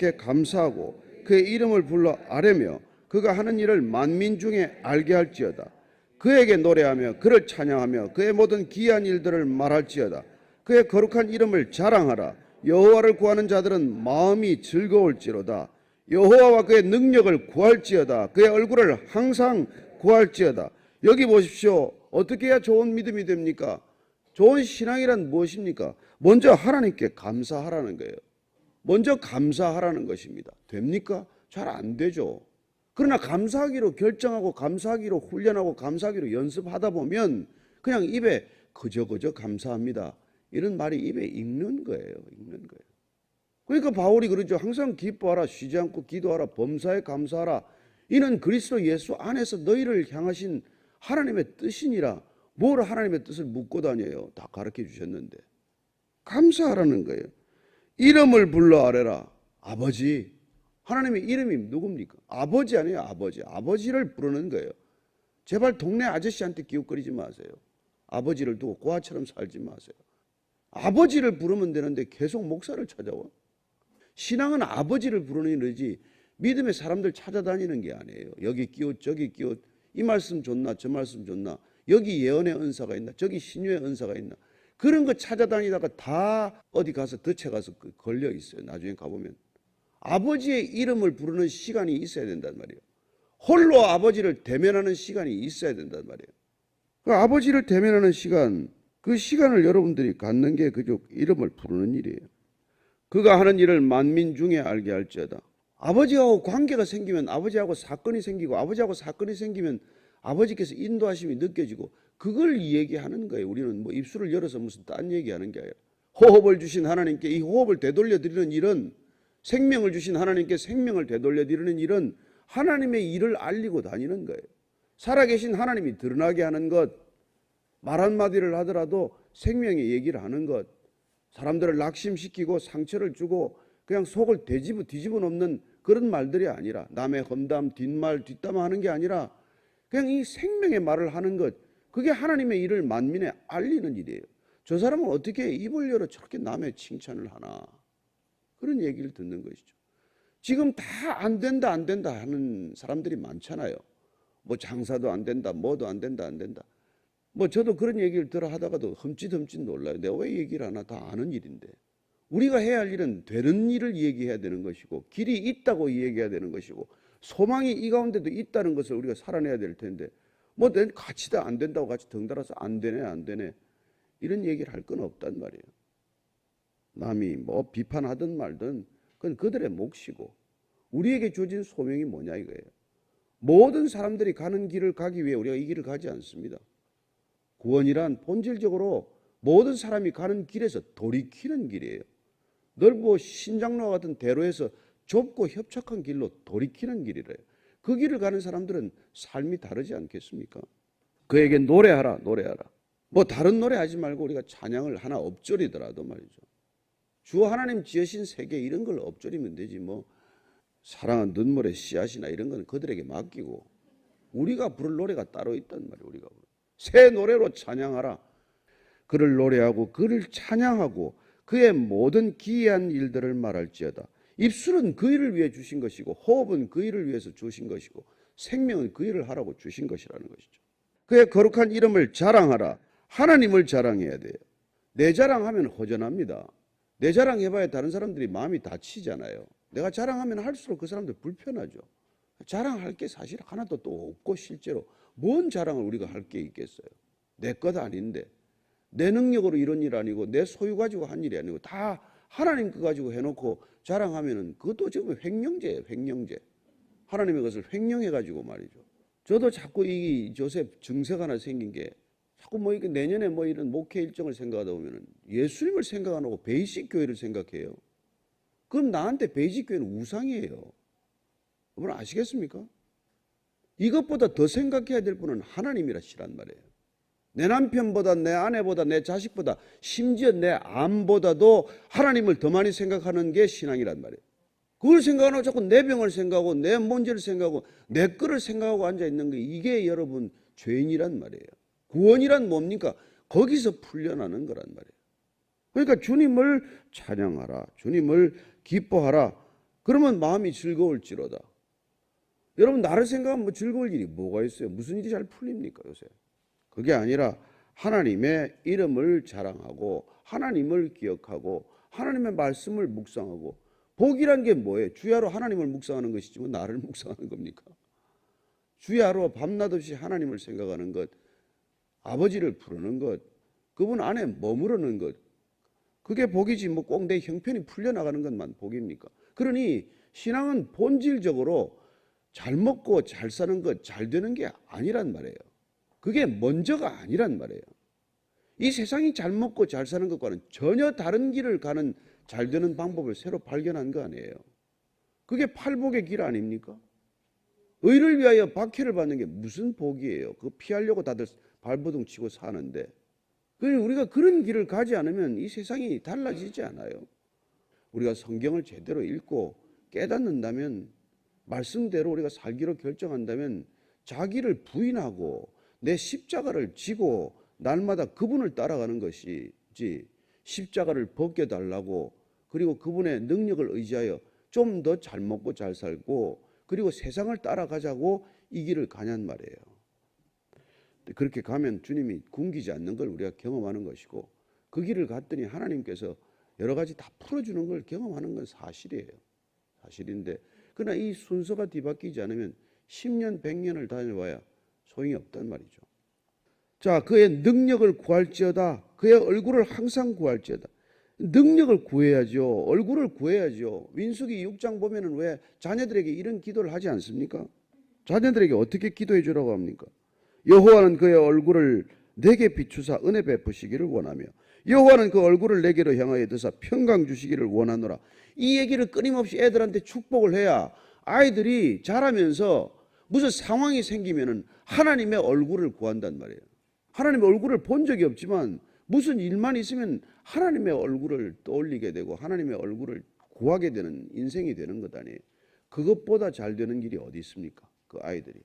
여호와께 감사하고 그의 이름을 불러 아뢰며 그가 하는 일을 만민 중에 알게 할지어다. 그에게 노래하며 그를 찬양하며 그의 모든 기이한 일들을 말할지어다. 그의 거룩한 이름을 자랑하라. 여호와를 구하는 자들은 마음이 즐거울지로다. 여호와와 그의 능력을 구할지어다. 그의 얼굴을 항상 구할지어다. 여기 보십시오. 어떻게 해야 좋은 믿음이 됩니까? 좋은 신앙이란 무엇입니까? 먼저 하나님께 감사하라는 거예요. 먼저 감사하라는 것입니다. 됩니까? 잘 안 되죠. 그러나 감사하기로 결정하고 감사하기로 훈련하고 감사하기로 연습하다 보면 그냥 입에 그저 그저 감사합니다. 이런 말이 입에 익는 거예요. 익는 거예요. 그러니까 바울이 그러죠. 항상 기뻐하라, 쉬지 않고 기도하라, 범사에 감사하라. 이는 그리스도 예수 안에서 너희를 향하신 하나님의 뜻이니라. 뭘 하나님의 뜻을 묻고 다녀요. 다 가르쳐 주셨는데. 감사하라는 거예요. 이름을 불러 아래라. 아버지. 하나님의 이름이 누굽니까? 아버지 아니에요. 아버지. 아버지를 부르는 거예요. 제발 동네 아저씨한테 기웃거리지 마세요. 아버지를 두고 고아처럼 살지 마세요. 아버지를 부르면 되는데 계속 목사를 찾아와. 신앙은 아버지를 부르는 일이지 믿음의 사람들 찾아다니는 게 아니에요. 여기 끼웃 저기 끼웃 이 말씀 좋나 저 말씀 좋나 여기 예언의 은사가 있나 저기 신유의 은사가 있나 그런 거 찾아다니다가 다 어디 가서 덫에 가서 그 걸려 있어요. 나중에 가보면 아버지의 이름을 부르는 시간이 있어야 된단 말이에요. 홀로 아버지를 대면하는 시간이 있어야 된단 말이에요. 그 아버지를 대면하는 시간, 그 시간을 여러분들이 갖는 게 그저 이름을 부르는 일이에요. 그가 하는 일을 만민 중에 알게 할지어다. 아버지하고 관계가 생기면 아버지하고 사건이 생기고 아버지하고 사건이 생기면 아버지께서 인도하심이 느껴지고 그걸 이야기하는 거예요. 우리는 뭐 입술을 열어서 무슨 딴 얘기하는 게 아니라 호흡을 주신 하나님께 이 호흡을 되돌려 드리는 일은 생명을 주신 하나님께 생명을 되돌려 드리는 일은 하나님의 일을 알리고 다니는 거예요. 살아계신 하나님이 드러나게 하는 것, 말 한마디를 하더라도 생명의 얘기를 하는 것, 사람들을 낙심시키고 상처를 주고 그냥 속을 뒤집어 뒤집어 놓는 그런 말들이 아니라 남의 험담, 뒷말, 뒷담 하는 게 아니라 그냥 이 생명의 말을 하는 것, 그게 하나님의 일을 만민에 알리는 일이에요. 저 사람은 어떻게 입을 열어 저렇게 남의 칭찬을 하나? 그런 얘기를 듣는 것이죠. 지금 다 안 된다, 안 된다 하는 사람들이 많잖아요. 뭐 장사도 안 된다, 뭐도 안 된다, 안 된다. 뭐 저도 그런 얘기를 들어 하다가도 흠칫흠칫 놀라요. 내가 왜 얘기를 하나 다 아는 일인데. 우리가 해야 할 일은 되는 일을 얘기해야 되는 것이고 길이 있다고 얘기해야 되는 것이고 소망이 이 가운데도 있다는 것을 우리가 살아내야 될 텐데 뭐 같이 다 안 된다고 같이 덩달아서 안 되네 안 되네 이런 얘기를 할 건 없단 말이에요. 남이 뭐 비판하든 말든 그건 그들의 몫이고 우리에게 주어진 소명이 뭐냐 이거예요. 모든 사람들이 가는 길을 가기 위해 우리가 이 길을 가지 않습니다. 구원이란 본질적으로 모든 사람이 가는 길에서 돌이키는 길이에요. 넓고 신장로와 같은 대로에서 좁고 협착한 길로 돌이키는 길이래요. 그 길을 가는 사람들은 삶이 다르지 않겠습니까? 그에게 노래하라, 노래하라. 뭐 다른 노래 하지 말고 우리가 찬양을 하나 엎조리더라도 말이죠. 주 하나님 지으신 세계 이런 걸 엎조리면 되지 뭐 사랑은 눈물의 씨앗이나 이런 건 그들에게 맡기고 우리가 부를 노래가 따로 있단 말이에요. 우리가 새 노래로 찬양하라. 그를 노래하고 그를 찬양하고 그의 모든 기이한 일들을 말할지어다. 입술은 그 일을 위해 주신 것이고 호흡은 그 일을 위해서 주신 것이고 생명은 그 일을 하라고 주신 것이라는 것이죠. 그의 거룩한 이름을 자랑하라. 하나님을 자랑해야 돼요. 내 자랑하면 허전합니다. 내 자랑해봐야 다른 사람들이 마음이 다치잖아요. 내가 자랑하면 할수록 그 사람들 불편하죠. 자랑할 게 사실 하나도 또 없고 실제로 뭔 자랑을 우리가 할 게 있겠어요. 내 것 아닌데 내 능력으로 이런 일 아니고 내 소유 가지고 한 일이 아니고 다 하나님 거 가지고 해놓고 자랑하면은 그것도 지금 횡령죄예요. 횡령죄. 하나님의 것을 횡령해 가지고 말이죠. 저도 자꾸 이 조셉 증세가 하나 생긴 게 자꾸 뭐 이게 내년에 뭐 이런 목회 일정을 생각하다 보면은 예수님을 생각 안 하고 베이직 교회를 생각해요. 그럼 나한테 베이직 교회는 우상이에요. 여러분 아시겠습니까? 이것보다 더 생각해야 될 분은 하나님이라시란 말이에요. 내 남편보다 내 아내보다 내 자식보다 심지어 내 암보다도 하나님을 더 많이 생각하는 게 신앙이란 말이에요. 그걸 생각하고 자꾸 내 병을 생각하고 내 문제를 생각하고 내 거를 생각하고 앉아 있는 게 이게 여러분 죄인이란 말이에요. 구원이란 뭡니까? 거기서 풀려나는 거란 말이에요. 그러니까 주님을 찬양하라. 주님을 기뻐하라. 그러면 마음이 즐거울지로다. 여러분 나를 생각하면 뭐 즐거울 일이 뭐가 있어요? 무슨 일이 잘 풀립니까 요새? 그게 아니라 하나님의 이름을 자랑하고 하나님을 기억하고 하나님의 말씀을 묵상하고 복이란 게 뭐예요? 주야로 하나님을 묵상하는 것이지 뭐 나를 묵상하는 겁니까? 주야로 밤낮 없이 하나님을 생각하는 것, 아버지를 부르는 것, 그분 안에 머무르는 것, 그게 복이지 뭐 꼭 내 형편이 풀려나가는 것만 복입니까? 그러니 신앙은 본질적으로 잘 먹고 잘 사는 것, 잘 되는 게 아니란 말이에요. 그게 먼저가 아니란 말이에요. 이 세상이 잘 먹고 잘 사는 것과는 전혀 다른 길을 가는 잘 되는 방법을 새로 발견한 거 아니에요. 그게 팔복의 길 아닙니까? 의를 위하여 박해를 받는 게 무슨 복이에요? 그거 피하려고 다들 발버둥 치고 사는데. 그러니 우리가 그런 길을 가지 않으면 이 세상이 달라지지 않아요. 우리가 성경을 제대로 읽고 깨닫는다면 말씀대로 우리가 살기로 결정한다면 자기를 부인하고 내 십자가를 지고 날마다 그분을 따라가는 것이지 십자가를 벗겨 달라고 그리고 그분의 능력을 의지하여 좀 더 잘 먹고 잘 살고 그리고 세상을 따라가자고 이 길을 가냔 말이에요. 그렇게 가면 주님이 굶기지 않는 걸 우리가 경험하는 것이고 그 길을 갔더니 하나님께서 여러 가지 다 풀어주는 걸 경험하는 건 사실이에요. 사실인데 그러나 이 순서가 뒤바뀌지 않으면 10년, 100년을 다녀봐야 소용이 없단 말이죠. 자, 그의 능력을 구할지어다. 그의 얼굴을 항상 구할지어다. 능력을 구해야죠. 얼굴을 구해야죠. 민수기 6장 보면은 왜 자녀들에게 이런 기도를 하지 않습니까? 자녀들에게 어떻게 기도해 주라고 합니까? 여호와는 그의 얼굴을 내게 비추사 은혜 베푸시기를 원하며 여호와는 그 얼굴을 내게로 향하여 드사 평강 주시기를 원하노라. 이 얘기를 끊임없이 애들한테 축복을 해야 아이들이 자라면서 무슨 상황이 생기면은 하나님의 얼굴을 구한단 말이에요. 하나님의 얼굴을 본 적이 없지만 무슨 일만 있으면 하나님의 얼굴을 떠올리게 되고 하나님의 얼굴을 구하게 되는 인생이 되는 것 아니에요. 그것보다 잘 되는 길이 어디 있습니까? 그 아이들이.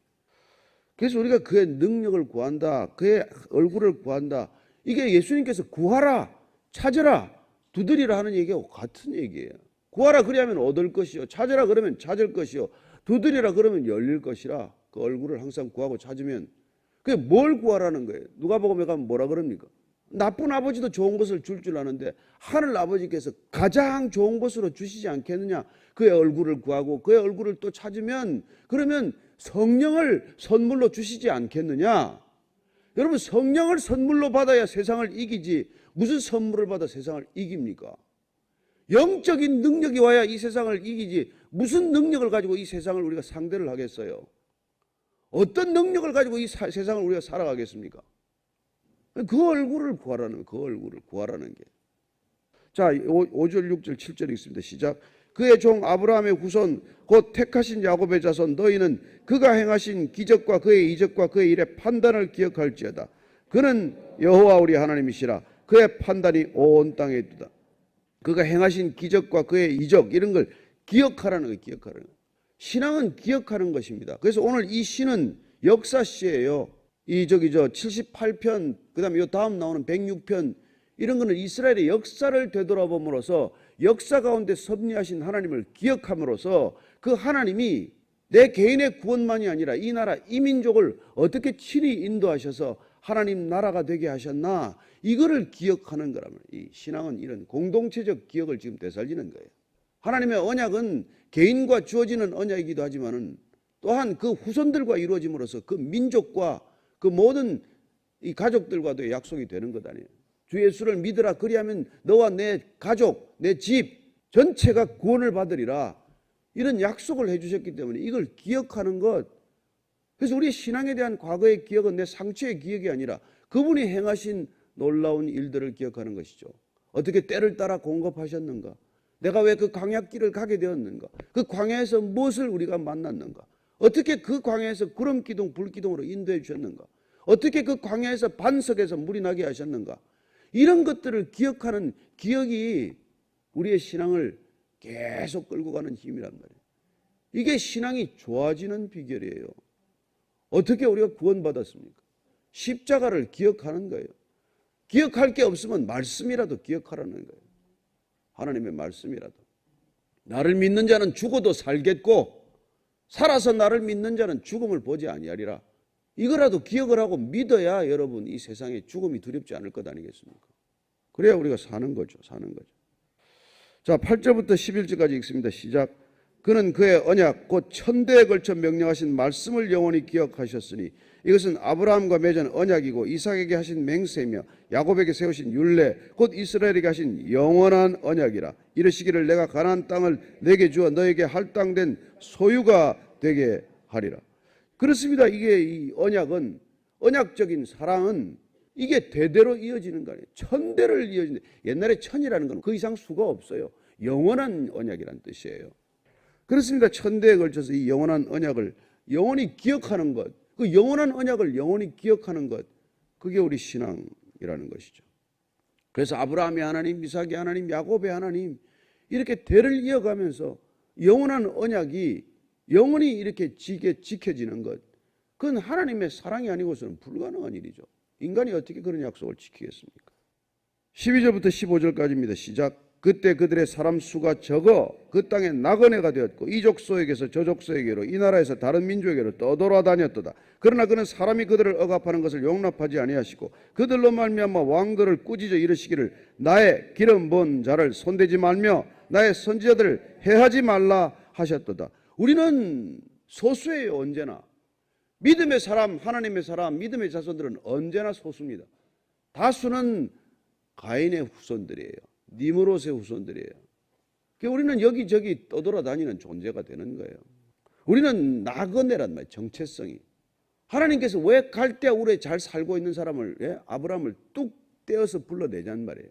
그래서 우리가 그의 능력을 구한다. 그의 얼굴을 구한다. 이게 예수님께서 구하라, 찾으라, 두드리라 하는 얘기하고 같은 얘기예요. 구하라 그리하면 얻을 것이요. 찾으라 그러면 찾을 것이요. 두드리라 그러면 열릴 것이라. 그 얼굴을 항상 구하고 찾으면 그게 뭘 구하라는 거예요. 누가 보고 가면 뭐라 그럽니까? 나쁜 아버지도 좋은 것을 줄줄 아는데 하늘 아버지께서 가장 좋은 것으로 주시지 않겠느냐? 그의 얼굴을 구하고 그의 얼굴을 또 찾으면 그러면 성령을 선물로 주시지 않겠느냐? 여러분 성령을 선물로 받아야 세상을 이기지 무슨 선물을 받아 세상을 이깁니까? 영적인 능력이 와야 이 세상을 이기지 무슨 능력을 가지고 이 세상을 우리가 상대를 하겠어요? 어떤 능력을 가지고 이 사- 세상을 우리가 살아가겠습니까? 그 얼굴을 구하라는 그 얼굴을 구하라는 게. 자, 5 절, 6절, 7절 읽습니다. 시작. 그의 종 아브라함의 후손 곧 택하신 야곱의 자손 너희는 그가 행하신 기적과 그의 이적과 그의 일의 판단을 기억할지어다. 그는 여호와 우리 하나님이시라. 그의 판단이 온 땅에 있다. 그가 행하신 기적과 그의 이적 이런 걸 기억하라는 거예요. 기억하라는 거예요. 신앙은 기억하는 것입니다. 그래서 오늘 이 시는 역사시예요. 이 저기 저 78편 그다음에 요 다음 나오는 106편 이런 거는 이스라엘의 역사를 되돌아봄으로써 역사 가운데 섭리하신 하나님을 기억함으로써 그 하나님이 내 개인의 구원만이 아니라 이 나라 이 민족을 어떻게 친히 인도하셔서 하나님 나라가 되게 하셨나 이거를 기억하는 거라면 이 신앙은 이런 공동체적 기억을 지금 되살리는 거예요. 하나님의 언약은 개인과 주어지는 언약이기도 하지만은 또한 그 후손들과 이루어짐으로써 그 민족과 그 모든 이 가족들과도 약속이 되는 것 아니에요. 주 예수를 믿으라 그리하면 너와 내 가족, 내 집 전체가 구원을 받으리라. 이런 약속을 해 주셨기 때문에 이걸 기억하는 것. 그래서 우리 신앙에 대한 과거의 기억은 내 상처의 기억이 아니라 그분이 행하신 놀라운 일들을 기억하는 것이죠. 어떻게 때를 따라 공급하셨는가? 내가 왜 그 광야길을 가게 되었는가? 그 광야에서 무엇을 우리가 만났는가? 어떻게 그 광야에서 구름 기둥, 불 기둥으로 인도해 주셨는가? 어떻게 그 광야에서 반석에서 물이 나게 하셨는가? 이런 것들을 기억하는 기억이 우리의 신앙을 계속 끌고 가는 힘이란 말이에요. 이게 신앙이 좋아지는 비결이에요. 어떻게 우리가 구원받았습니까? 십자가를 기억하는 거예요. 기억할 게 없으면 말씀이라도 기억하라는 거예요. 하나님의 말씀이라도. 나를 믿는 자는 죽어도 살겠고 살아서 나를 믿는 자는 죽음을 보지 아니하리라. 이거라도 기억을 하고 믿어야 여러분 이 세상에 죽음이 두렵지 않을 것 아니겠습니까? 그래야 우리가 사는 거죠. 사는 거죠. 자, 8절부터 11절까지 읽습니다. 시작. 그는 그의 언약 곧 천대에 걸쳐 명령하신 말씀을 영원히 기억하셨으니 이것은 아브라함과 맺은 언약이고 이삭에게 하신 맹세며 야곱에게 세우신 율례 곧 이스라엘에게 하신 영원한 언약이라 이르시기를 내가 가나안 땅을 내게 주어 너에게 할당된 소유가 되게 하리라. 그렇습니다. 이게 이 언약은 언약적인 사랑은 이게 대대로 이어지는 거 아니에요. 천대를 이어진다. 옛날에 천이라는 건 그 이상 수가 없어요. 영원한 언약이란 뜻이에요. 그렇습니다. 천대에 걸쳐서 이 영원한 언약을 영원히 기억하는 것, 그 영원한 언약을 영원히 기억하는 것, 그게 우리 신앙이라는 것이죠. 그래서 아브라함의 하나님, 이삭의 하나님, 야곱의 하나님 이렇게 대를 이어가면서 영원한 언약이 영원히 이렇게 지게 지켜지는 것, 그건 하나님의 사랑이 아니고서는 불가능한 일이죠. 인간이 어떻게 그런 약속을 지키겠습니까? 12절부터 15절까지입니다. 시작. 그때 그들의 사람 수가 적어 그 땅에 나그네가 되었고 이 족속에게서 저 족속에게로 이 나라에서 다른 민족에게로 떠돌아다녔도다. 그러나 그는 사람이 그들을 억압하는 것을 용납하지 아니하시고 그들로 말미암아 왕들을 꾸짖어 이르시기를 나의 기름 부은 자를 손대지 말며 나의 선지자들을 해하지 말라 하셨도다. 우리는 소수예요 언제나 믿음의 사람 하나님의 사람 믿음의 자손들은 언제나 소수입니다. 다수는 가인의 후손들이에요. 니무롯의 후손들이에요. 그러니까 우리는 여기저기 떠돌아다니는 존재가 되는 거예요. 우리는 나그네란 말이에요. 정체성이. 하나님께서 왜 갈대우르에 잘 살고 있는 사람을 예? 아브라함을 뚝 떼어서 불러내자는 말이에요.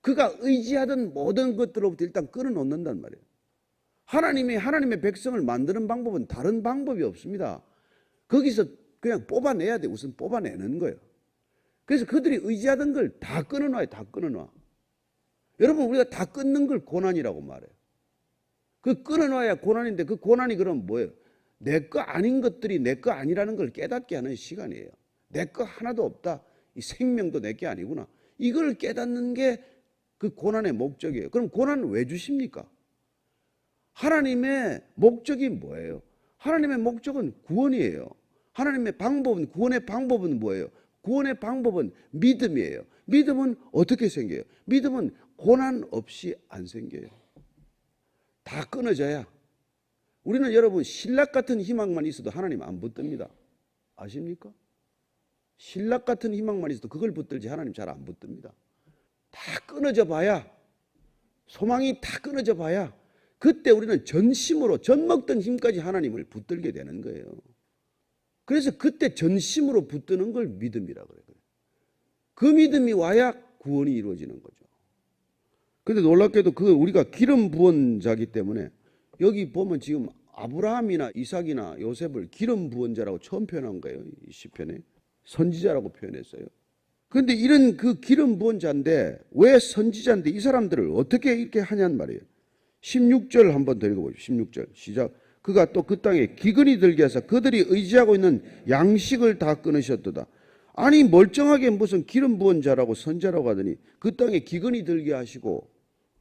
그가 의지하던 모든 것들로부터 일단 끊어놓는단 말이에요. 하나님이 하나님의 백성을 만드는 방법은 다른 방법이 없습니다. 거기서 그냥 뽑아내야 돼. 우선 뽑아내는 거예요. 그래서 그들이 의지하던 걸 다 끊어놔요. 다 끊어놔. 여러분 우리가 다 끊는 걸 고난이라고 말해요. 그 끊어놔야 고난인데 그 고난이 그럼 뭐예요? 내 거 아닌 것들이 내 거 아니라는 걸 깨닫게 하는 시간이에요. 내 거 하나도 없다. 이 생명도 내 게 아니구나. 이걸 깨닫는 게 그 고난의 목적이에요. 그럼 고난은 왜 주십니까? 하나님의 목적이 뭐예요? 하나님의 목적은 구원이에요. 하나님의 방법은 구원의 방법은 뭐예요? 구원의 방법은 믿음이에요. 믿음은 어떻게 생겨요? 믿음은 고난 없이 안 생겨요. 다 끊어져야. 우리는 여러분 신락 같은 희망만 있어도 하나님 안 붙듭니다. 아십니까? 신락 같은 희망만 있어도 그걸 붙들지 하나님 잘 안 붙듭니다. 다 끊어져 봐야 소망이 다 끊어져 봐야 그때 우리는 전심으로 전 먹던 힘까지 하나님을 붙들게 되는 거예요. 그래서 그때 전심으로 붙드는 걸 믿음이라 그래요. 그 믿음이 와야 구원이 이루어지는 거죠. 근데 놀랍게도 그 우리가 기름 부은 자기 때문에 여기 보면 지금 아브라함이나 이삭이나 요셉을 기름 부은 자라고 처음 표현한 거예요. 이 시편에 선지자라고 표현했어요. 그런데 이런 그 기름 부은 자인데 왜 선지자인데 이 사람들을 어떻게 이렇게 하냔 말이에요. 16절 한번 더 읽어보십시오. 16절 시작. 그가 또 그 땅에 기근이 들게 해서 그들이 의지하고 있는 양식을 다 끊으셨도다. 아니 멀쩡하게 무슨 기름 부은 자라고 선자라고 하더니 그 땅에 기근이 들게 하시고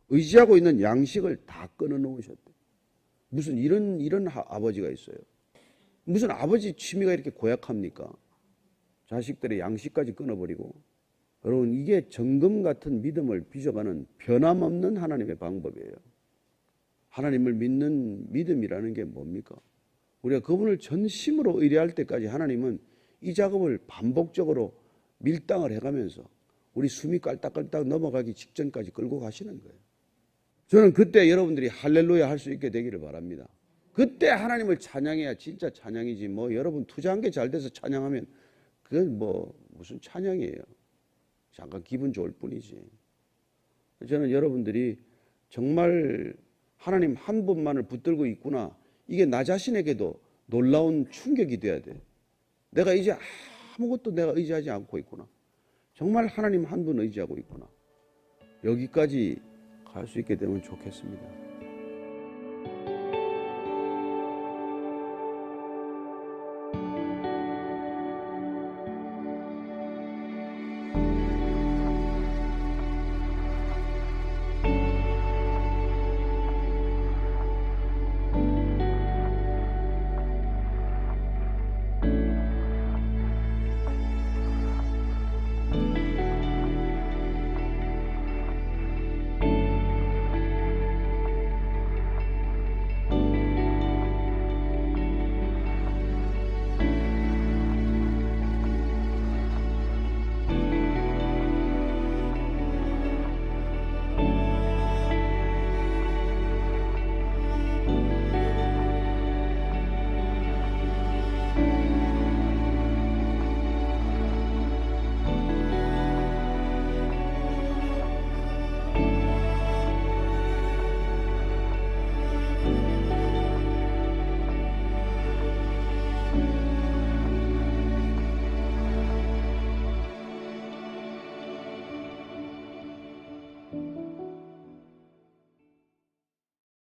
의지하고 있는 양식을 다 끊어 놓으셨대. 무슨 이런 이런 하- 아버지가 있어요. 무슨 아버지 취미가 이렇게 고약합니까? 자식들의 양식까지 끊어버리고 여러분 이게 정금 같은 믿음을 빚어가는 변함없는 하나님의 방법이에요. 하나님을 믿는 믿음이라는 게 뭡니까? 우리가 그분을 전심으로 의뢰할 때까지 하나님은 이 작업을 반복적으로 밀당을 해가면서 우리 숨이 깔딱깔딱 넘어가기 직전까지 끌고 가시는 거예요. 저는 그때 여러분들이 할렐루야 할 수 있게 되기를 바랍니다. 그때 하나님을 찬양해야 진짜 찬양이지 뭐 여러분 투자한 게 잘 돼서 찬양하면 그건 뭐 무슨 찬양이에요. 잠깐 기분 좋을 뿐이지. 저는 여러분들이 정말 하나님 한 분만을 붙들고 있구나. 이게 나 자신에게도 놀라운 충격이 돼야 돼. 내가 이제 아무것도 내가 의지하지 않고 있구나. 정말 하나님 한 분 의지하고 있구나. 여기까지 갈 수 있게 되면 좋겠습니다.